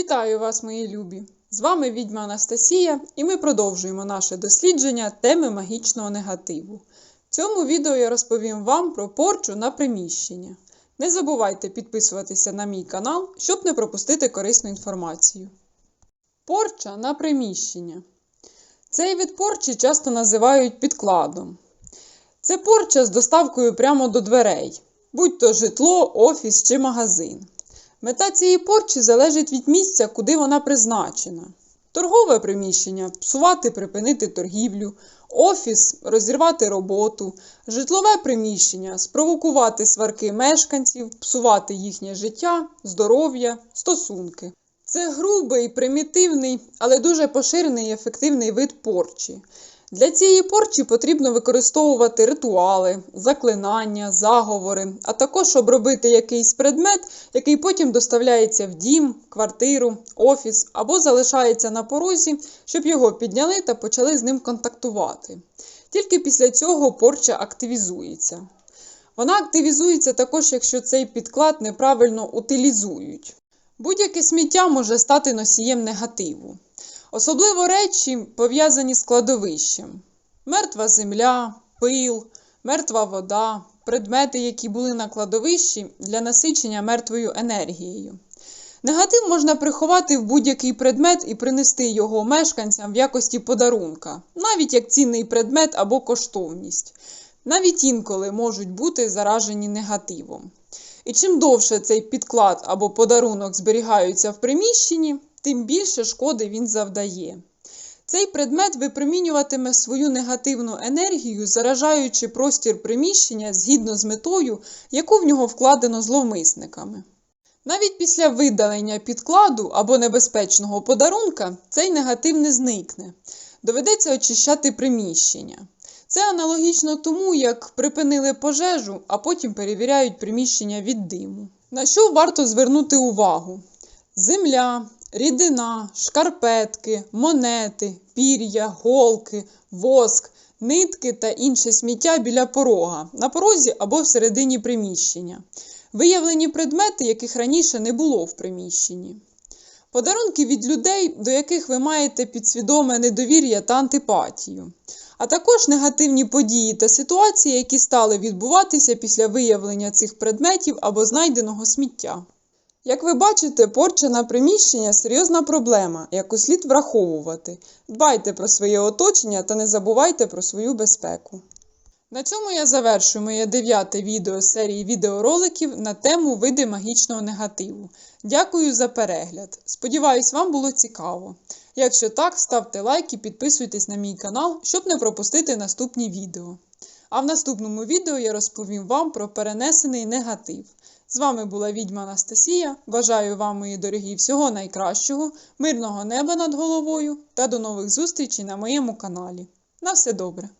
Вітаю вас, мої любі! З вами відьма Анастасія, і ми продовжуємо наше дослідження теми магічного негативу. В цьому відео я розповім вам про порчу на приміщення. Не забувайте підписуватися на мій канал, щоб не пропустити корисну інформацію. Порча на приміщення. Цей вид порчі часто називають підкладом. Це порча з доставкою прямо до дверей, будь то житло, офіс чи магазин. Мета цієї порчі залежить від місця, куди вона призначена. Торгове приміщення псувати, припинити торгівлю, офіс розірвати роботу, житлове приміщення спровокувати сварки мешканців, псувати їхнє життя, здоров'я, стосунки. Це грубий, примітивний, але дуже поширений і ефективний вид порчі. Для цієї порчі потрібно використовувати ритуали, заклинання, заговори, а також обробити якийсь предмет, який потім доставляється в дім, квартиру, офіс або залишається на порозі, щоб його підняли та почали з ним контактувати. Тільки після цього порча активізується. Вона активізується також, якщо цей підклад неправильно утилізують. Будь-яке сміття може стати носієм негативу. Особливо речі пов'язані з кладовищем: мертва земля, пил, мертва вода, предмети, які були на кладовищі для насичення мертвою енергією. Негатив можна приховати в будь-який предмет і принести його мешканцям в якості подарунка, навіть як цінний предмет або коштовність. Навіть інколи можуть бути заражені негативом. І чим довше цей підклад або подарунок зберігаються в приміщенні, тим більше шкоди він завдає. Цей предмет випромінюватиме свою негативну енергію, заражаючи простір приміщення згідно з метою, яку в нього вкладено зловмисниками. Навіть після видалення підкладу або небезпечного подарунка цей негатив не зникне. Доведеться очищати приміщення. Це аналогічно тому, як припинили пожежу, а потім перевіряють приміщення від диму. На що варто звернути увагу? Земля, рідина, шкарпетки, монети, пір'я, голки, воск, нитки та інше сміття біля порога, на порозі або всередині приміщення. Виявлені предмети, яких раніше не було в приміщенні. Подарунки від людей, до яких ви маєте підсвідоме недовір'я та антипатію, а також негативні події та ситуації, які стали відбуватися після виявлення цих предметів або знайденого сміття. Як ви бачите, порча на приміщення серйозна проблема, яку слід враховувати. Дбайте про своє оточення та не забувайте про свою безпеку. На цьому я завершую моє дев'яте відео серії відеороликів на тему види магічного негативу. Дякую за перегляд. Сподіваюсь, вам було цікаво. Якщо так, ставте лайк і підписуйтесь на мій канал, щоб не пропустити наступні відео. А в наступному відео я розповім вам про перенесений негатив. З вами була відьма Анастасія. Бажаю вам, мої дорогі, всього найкращого, мирного неба над головою та до нових зустрічей на моєму каналі. На все добре!